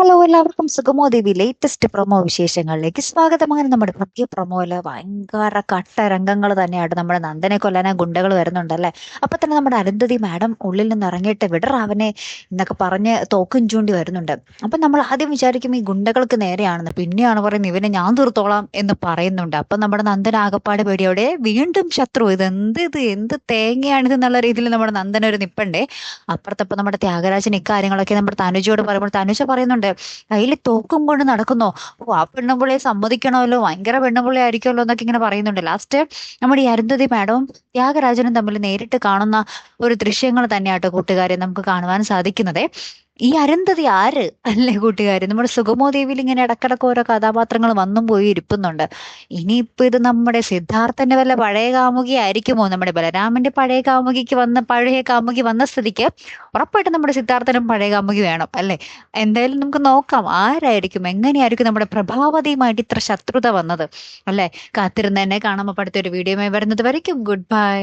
Hello എല്ലാവർക്കും സുഗമോ ദേവി latest promo വിശേഷങ്ങളിലേക്ക് സ്വാഗതം. നമ്മുടെ പുതിയ പ്രൊമോയിൽ ഭയങ്കര കട്ട രംഗങ്ങൾ തന്നെയായിട്ട് നമ്മുടെ നന്ദനെ കൊല്ലാനാ ഗുണ്ടകൾ വരുന്നുണ്ടല്ലേ? അപ്പൊ തന്നെ നമ്മുടെ അരുന്ധതി മാഡം ഉള്ളിൽ നിന്ന് ഇറങ്ങിയിട്ട് വിടറാവനെ എന്നൊക്കെ പറഞ്ഞ് തോക്കും ചൂണ്ടി വരുന്നുണ്ട്. അപ്പൊ നമ്മൾ ആദ്യം വിചാരിക്കും ഈ ഗുണ്ടകൾക്ക് നേരെയാണെന്ന്. പിന്നെയാണ് പറയുന്നത് ഇവനെ ഞാൻ തീർത്തോളാം എന്ന് പറയുന്നുണ്ട്. അപ്പൊ നമ്മുടെ നന്ദൻ ആകപ്പാട് പേടിയോടെ വീണ്ടും ശത്രു. ഇത് എന്ത് ഇത്? എന്ത് തേങ്ങയാണിത് എന്നുള്ള രീതിയിൽ നമ്മുടെ നന്ദൻ ഒരു നിപ്പണ്ടേ. അപ്പുറത്തപ്പം നമ്മുടെ ത്യാഗരാജൻ ഇക്കാര്യങ്ങളൊക്കെ നമ്മുടെ തനുജയോട് പറയുമ്പോൾ തനുജ പറയുന്നുണ്ട് കയ്യിൽ തോക്കും കൊണ്ട് നടക്കുന്നോ? ഓ ആ പെണ്ണുമ്പുള്ളിയെ സമ്മതിക്കണമല്ലോ. ഭയങ്കര പെണ്ണുമ്പുള്ളി ആയിരിക്കുമല്ലോ എന്നൊക്കെ ഇങ്ങനെ പറയുന്നുണ്ട്. ലാസ്റ്റ് നമ്മുടെ ഈ അരുന്ധതി മാഡവും ത്യാഗരാജനും തമ്മിൽ നേരിട്ട് കാണുന്ന ഒരു ദൃശ്യങ്ങൾ തന്നെയാട്ടോ കൂട്ടുകാരെ നമുക്ക് കാണുവാൻ സാധിക്കുന്നത്. ഈ അരുന്ധതി ആര്? അല്ലേ കൂട്ടുകാർ നമ്മുടെ സുഗമോദേവിയിൽ ഇങ്ങനെ ഇടക്കിടക്ക് ഓരോ കഥാപാത്രങ്ങൾ വന്നും പോയി ഇരിപ്പുന്നുണ്ട്. ഇനിയിപ്പോ ഇത് നമ്മുടെ സിദ്ധാർത്ഥന്റെ വല്ല പഴയ കാമുകി ആയിരിക്കുമോ നമ്മുടെ ബലരാമന്റെ പഴയ കാമുകിക്ക് വന്ന പഴയ കാമുകി വന്ന സ്ഥിതിക്ക് ഉറപ്പായിട്ടും നമ്മുടെ സിദ്ധാർത്ഥനും പഴയ കാമുകി വേണം അല്ലേ? എന്തായാലും നമുക്ക് നോക്കാം ആരായിരിക്കും എങ്ങനെയായിരിക്കും നമ്മുടെ പ്രഭാവതിയുമായിട്ട് ഇത്ര ശത്രുത വന്നത് അല്ലെ? കാത്തിരുന്ന് തന്നെ കാണുമ്പോൾ അടുത്തൊരു വീഡിയോയുമായി വരുന്നത് വരയ്ക്കും. Good bye